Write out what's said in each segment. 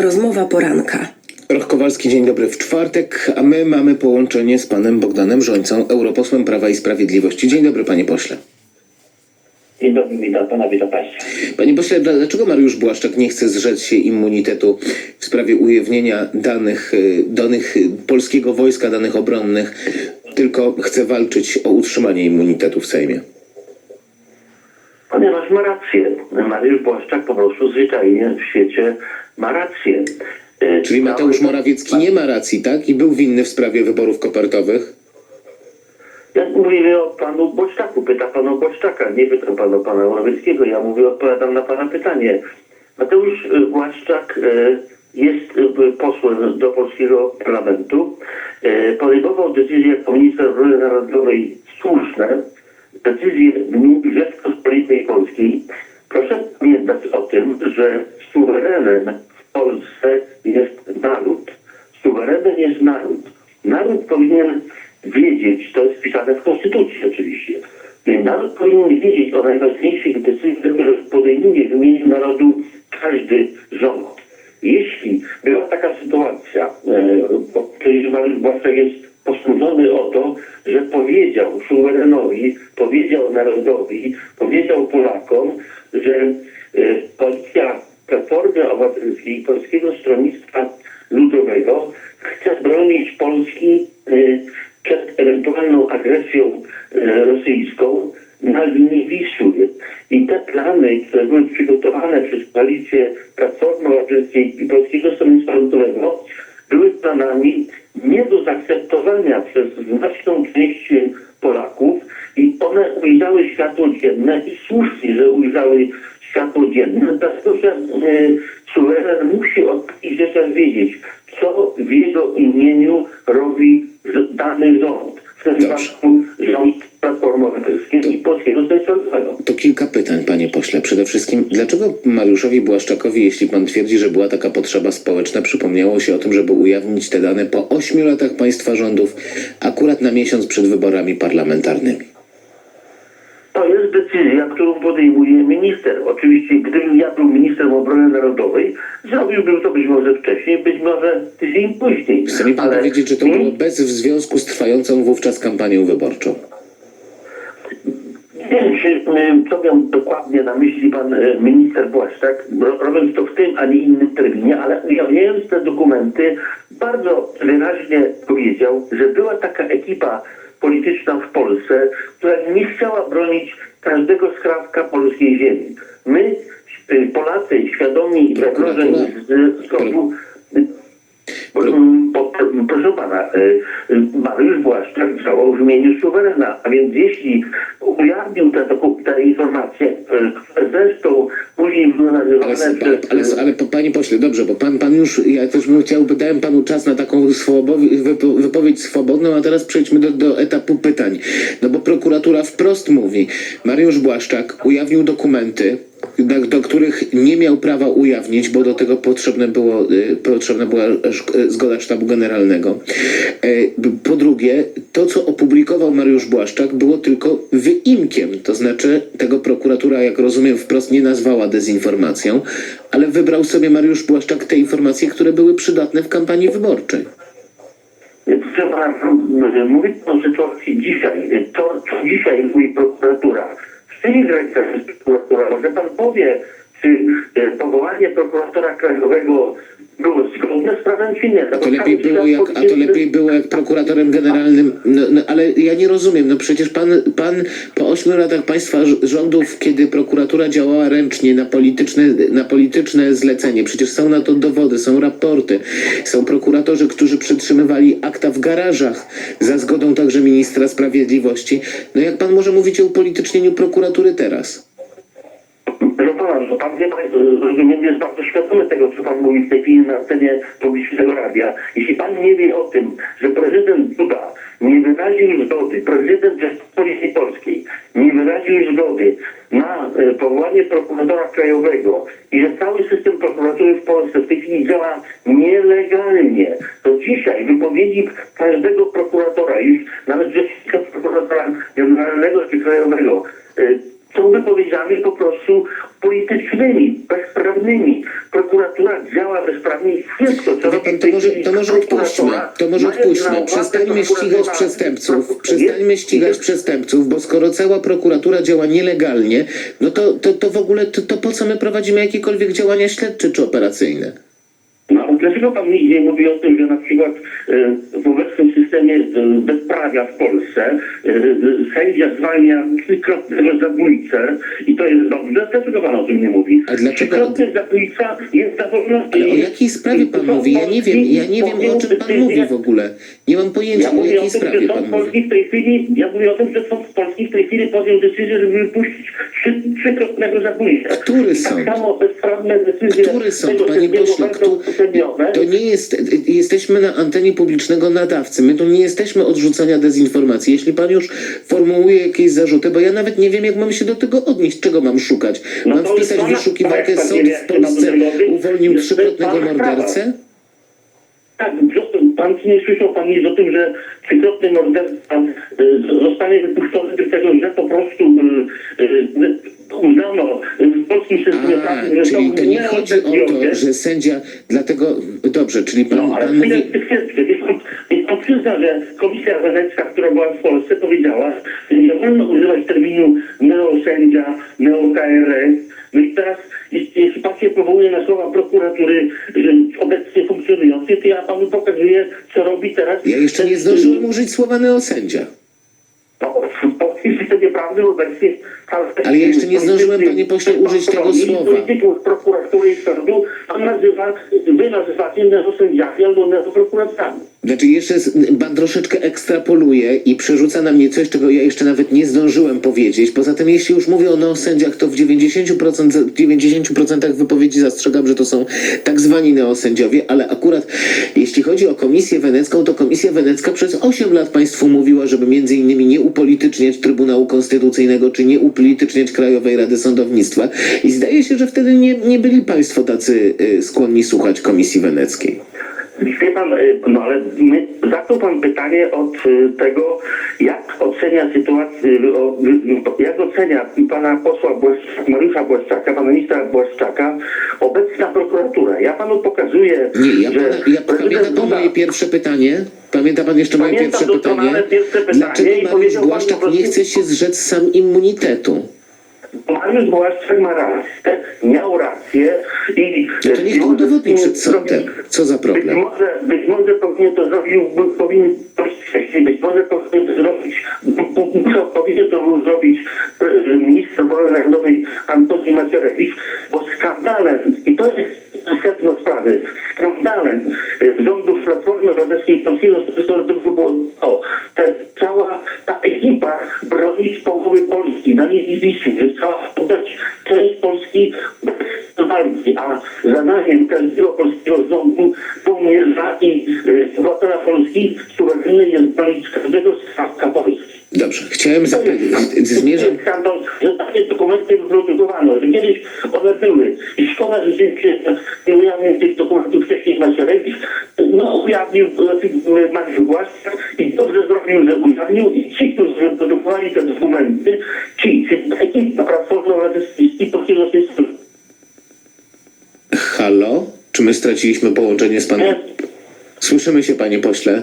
Rozmowa poranka. Roch Kowalski, dzień dobry w czwartek, a my mamy połączenie z panem Bogdanem Żońcą, europosłem Prawa i Sprawiedliwości. Dzień dobry, panie pośle. Dzień dobry, witam pana, witam państwa. Panie pośle, dla- dlaczego Mariusz Błaszczak nie chce zrzec się immunitetu w sprawie ujawnienia danych, y, danych polskiego wojska, danych obronnych, tylko chce walczyć o utrzymanie immunitetu w Sejmie? Ponieważ ma rację. Mariusz Błaszczak po prostu zwyczajnie w świecie ma rację. E, Czyli Mateusz Morawiecki nie ma racji, tak? I był winny w sprawie wyborów kopertowych? Ja mówię o panu Błaszczaku, pyta pana o Błaszczaka, nie pytam pana o pana Morawieckiego, ja mówię, odpowiadam na pana pytanie. Mateusz e, Błaszczak e, jest posłem do polskiego parlamentu. Podejmował decyzje jako minister obrony narodowej słuszne, imieniu Rzeczpospolitej Polskiej. Proszę pamiętać o tym, że suwerenem w Polsce jest naród. Suwerenem jest naród. Naród powinien wiedzieć, to jest wpisane w Konstytucji oczywiście, naród powinien wiedzieć o najważniejszych decyzjach, które podejmuje w imieniu narodu każdy rząd. Jeśli była taka sytuacja, e, bo przecież Mariusz Błaszczak jest posądzony o to, że powiedział suwerenowi, powiedział narodowi, powiedział Polakom, że e, koalicja Platformy Obywatelskiej i Polskiego Stronnictwa Ludowego chce bronić Polski e, przed ewentualną agresją e, rosyjską na linii Wisły. I te plany, które były przygotowane przez koalicję Platformy Obywatelskiej i Polskiego Stronnictwa Ludowego, były planami zaakceptowania przez znaczną część Polaków i one ujrzały światło dzienne i słusznie, że ujrzały światło dzienne, dlatego że e, suweren musi o takich rzeczach wiedzieć, co w jego imieniu robi dany rząd. W tym Dobrze. wypadku pośle. Przede wszystkim, dlaczego Mariuszowi Błaszczakowi, jeśli pan twierdzi, że była taka potrzeba społeczna, przypomniało się o tym, żeby ujawnić te dane po ośmiu latach państwa rządów, akurat na miesiąc przed wyborami parlamentarnymi? To jest decyzja, którą podejmuje minister. Oczywiście, gdybym ja był ministrem obrony narodowej, zrobiłbym to być może wcześniej, być może tydzień później. Chce mi pan Ale powiedzieć, że to było bez w związku z trwającą wówczas kampanią wyborczą? Nie wiem, czy, y, co miał dokładnie na myśli pan y, minister Błaszczak, ro- robiąc to w tym, a nie innym terminie, ale ujawniając te dokumenty, bardzo wyraźnie powiedział, że była taka ekipa polityczna w Polsce, która nie chciała bronić każdego skrawka polskiej ziemi. My, y, Polacy, świadomi zagrożeń z Mm, po- Proszę pana, y, y, Mariusz Błaszczak działał w imieniu suwerena, a więc jeśli ujawnił te informacje, y, które zresztą później były nazywane Ale, ale, ale, ale panie pośle, dobrze, bo pan, pan już, ja też bym chciał, dałem panu czas na taką swobowi- wypo, wypowiedź swobodną, a teraz przejdźmy do, do etapu pytań. No bo prokuratura wprost mówi, Mariusz Błaszczak ujawnił dokumenty, do, do których nie miał prawa ujawnić, bo do tego potrzebne, było, y, potrzebna była y, zgoda sztabu generalnego. B- Po drugie, to co opublikował Mariusz Błaszczak było tylko wyimkiem, to znaczy tego prokuratura, jak rozumiem, wprost nie nazwała dezinformacją, ale wybrał sobie Mariusz Błaszczak te informacje, które były przydatne w kampanii wyborczej. M- mówić o sytuacji dzisiaj. To, co dzisiaj mówi prokuratura. W rękach jest prokuratura? Może pan powie, czy y, powołanie prokuratora krajowego zgodne z prawem, to lepiej było jak, a to lepiej było jak prokuratorem generalnym, no, no, ale ja nie rozumiem, no przecież pan, pan po ośmiu latach państwa rządów, kiedy prokuratura działała ręcznie na polityczne, na polityczne zlecenie, przecież są na to dowody, są raporty, są prokuratorzy, którzy przytrzymywali akta w garażach za zgodą także ministra sprawiedliwości. No jak pan może mówić o upolitycznieniu prokuratury teraz? Pan, no pan wie, pan, rozumiem, jest bardzo świadomy tego, co pan mówi w tej chwili na scenie publicznego radia. Jeśli pan nie wie o tym, że prezydent Duda nie wyraził zgody, prezydent Rzeczypospolitej Polskiej nie wyraził zgody na powołanie prokuratora krajowego i że cały system prokuratury w Polsce w tej chwili działa nielegalnie, to dzisiaj wypowiedzi każdego prokuratora, już nawet rzecznika prokuratora generalnego czy krajowego, są wypowiedziami po prostu politycznymi, bezprawnymi. Prokuratura działa bezprawnie i wszystko, co robi pan, to może, to może odpuśćmy, to może odpuśćmy. Przestańmy ścigać przestępców, przestańmy ścigać przestępców, bo skoro cała prokuratura działa nielegalnie, no to, to, to w ogóle to, to po co my prowadzimy jakiekolwiek działania śledcze czy operacyjne? Dlaczego pan nigdzie nie mówi o tym, że na przykład e, w obecnym systemie e, bezprawia w Polsce e, sędzia zwalnia trzykrotnego zabójcę i to jest dobrze? Dlaczego pan o tym nie mówi? A dlaczego- Trzykrotny zabójca jest wolności. Ale o jakiej sprawie pan mówi? Ja nie wiem, ja nie wiem o czym pan mówi w ogóle. Nie mam pojęcia Ja o mówię o jakiej tym, sprawie że pan mówi. w tej chwili, ja mówię o tym, że sąd polski w tej chwili podjął decyzję, żeby wypuścić trzy, trzykrotnego zabójcę. Który I sąd? Tak samo bezprawne decyzje Który sąd, panie pośle? Kto, to nie jest, jesteśmy na antenie publicznego nadawcy. My tu nie jesteśmy od rzucania dezinformacji. Jeśli pan już formułuje jakieś zarzuty, bo ja nawet nie wiem, jak mam się do tego odnieść, czego mam szukać. No Mam wpisać pana- wyszukiwarkę pana sąd w Polsce uwolnił trzykrotnego mordercę? Tak, pan nie słyszał pan nic o tym, że trzykrotny morderca y, zostanie wypuszczony tylko, że po prostu y, y, uznano A, że czyli to nie chodzi o to, że sędzia dlatego... Dobrze, czyli pan, No, ale pan mówi... chwileczkę, więc on, więc on przyzna, że Komisja Wenecka, która była w Polsce, powiedziała, że nie wolno używać terminu neosędzia, neo-KRS. No i teraz, jeśli, jeśli pan się powołuje na słowa prokuratury że obecnie funkcjonującej, to ja panu pokazuję, co robi teraz... Ja jeszcze nie zdążyłem użyć słowa neosędzia. No, w polskim systemie. Ale ja jeszcze nie zdążyłem, panie pośle, użyć tego słowa. Polityków prokuratury i sądu, pan nazywa, wy nazywacie neosędziami albo neoprokuratorami. Znaczy jeszcze pan troszeczkę ekstrapoluje i przerzuca na mnie coś, czego ja jeszcze nawet nie zdążyłem powiedzieć. Poza tym, jeśli już mówię o neosędziach, to w 90%, w 90% wypowiedzi zastrzegam, że to są tak zwani neosędziowie, ale akurat jeśli chodzi o Komisję Wenecką, to Komisja Wenecka przez 8 lat państwu mówiła, żeby między innymi nie upolityczniać Trybunału Konstytucyjnego, czy nie upolityczniać Krajowej Rady Sądownictwa i zdaje się, że wtedy nie, nie byli państwo tacy y, skłonni słuchać Komisji Weneckiej. Wie pan, y, no ale my, zaczął pan pytanie od y, tego, jak ocenia sytuację, jak ocenia pana posła Błaszczaka, Mariusza Błaszczaka, pana ministra Błaszczaka, obecna prokuratura. Ja panu pokazuję, Nie, ja, że pana, ja prezydent pamięta pan Duda- moje pierwsze pytanie? Pamięta pan jeszcze moje Pamiętam pierwsze doskonale pytanie? pierwsze pytanie Dlaczego Mariusz powiedział pan Błaszczak prostu- nie chce się zrzec sam immunitetu? Mariusz Błaszczak ma rację, miał rację i... To niech to udowodni przed sądem. Co za Być problem? może, być może powinien to zrobić, powinien to wcześniej, być może powinien to zrobić, musiał, powinien to był zrobić minister obrony narodowej Antoni Macierewicz, bo skandalem, i to jest sedno sprawy, skandalem e, rządów Platformy Obywatelskiej i Polskiego Stronnictwa było to, że cała ta ekipa bronić połowy Polski, na niej że trzeba oddać część Polski walki, a zadaniem każdego polskiego rządu pomierza i y, obywatela Polski suwerenny jest bronić każdego skrawka Polski. Dobrze, chciałem zapytać, zmierzam... Skandal, że takie dokumenty wyprodukowano, że kiedyś one były. I szkoda, że się nie ujawnił tych dokumentów wcześniej Macierewicz. No, ujawnił e, Mariusz Błaszczak i dobrze zrobił, że ujawnił. I ci, którzy dokumenty, ci, czyli ekipa Platformy Obywatelskiej i Polskiego Systemu, Halo? Czy my straciliśmy połączenie z panem? Słyszymy się, panie pośle.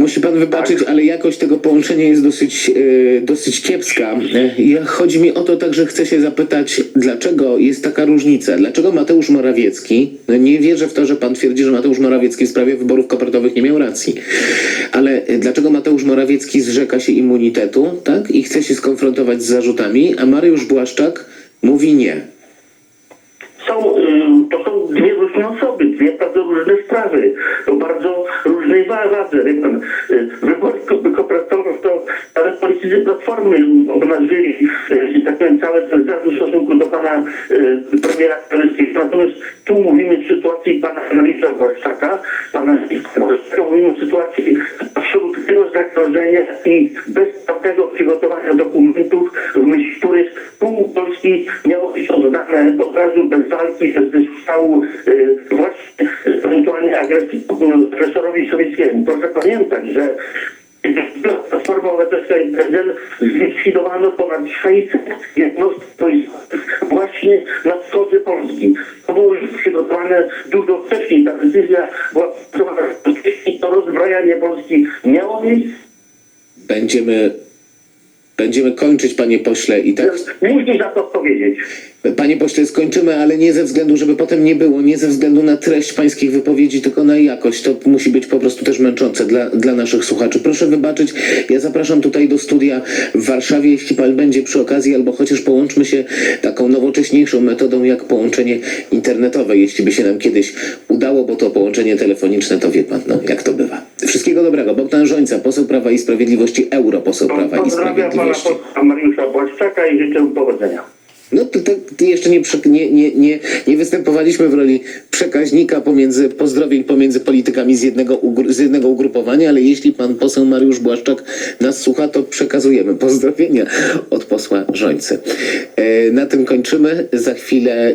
Musi pan wybaczyć, ale jakość tego połączenia jest dosyć, e, dosyć kiepska. E, ja, chodzi mi o to także, chcę się zapytać, dlaczego jest taka różnica? Dlaczego Mateusz Morawiecki, no nie wierzę w to, że pan twierdzi, że Mateusz Morawiecki w sprawie wyborów kopertowych nie miał racji, ale dlaczego Mateusz Morawiecki zrzeka się immunitetu, tak? I chce się skonfrontować z zarzutami, a Mariusz Błaszczak mówi nie. są, y, to są dwie różne osoby, dwie Platformy obnażyli, y, że tak powiem, cały w stosunku do pana y, premiera Kaczyńskiego. Natomiast tu mówimy w sytuacji pana Mariusza Błaszczaka, pana Błaszczaka, mówimy w sytuacji absolutnego zagrożenia i bezprawnego przygotowania dokumentów, w myśl których pół Polski miało być oddane od razu bez walki, bez strzału y, właśnie ewentualnie agresji, agresorowi sowieckiemu. Proszę pamiętać, że Platforma Obywatelska i PSL zlikwidowano ponad 600 jednostek właśnie na wschodzie Polski. To było już przygotowane dużo wcześniej. Ta decyzja była wcześniej. To rozbrajanie Polski miało miejsce. Będziemy, będziemy kończyć, panie pośle, i tak. Musi za to odpowiedzieć. Panie pośle, skończymy, ale nie ze względu, żeby potem nie było, nie ze względu na treść pańskich wypowiedzi, tylko na jakość. To musi być po prostu też męczące dla, dla naszych słuchaczy. Proszę wybaczyć, ja zapraszam tutaj do studia w Warszawie, jeśli pan będzie przy okazji, albo chociaż połączmy się taką nowocześniejszą metodą, jak połączenie internetowe, jeśli by się nam kiedyś udało, bo to połączenie telefoniczne, to wie pan, no, jak to bywa. Wszystkiego dobrego. Bogdan Żońca, poseł Prawa i Sprawiedliwości, europoseł Prawa i Pozdrawiam pana Sprawiedliwości. posła Mariusza Błaszczaka i życzę powodzenia. No to, to, jeszcze nie, nie, nie, nie, nie występowaliśmy w roli przekaźnika pomiędzy pozdrowień pomiędzy politykami z jednego, z jednego ugrupowania, ale jeśli pan poseł Mariusz Błaszczak nas słucha, to przekazujemy pozdrowienia od posła Żońcy. E, na tym kończymy. Za chwilę.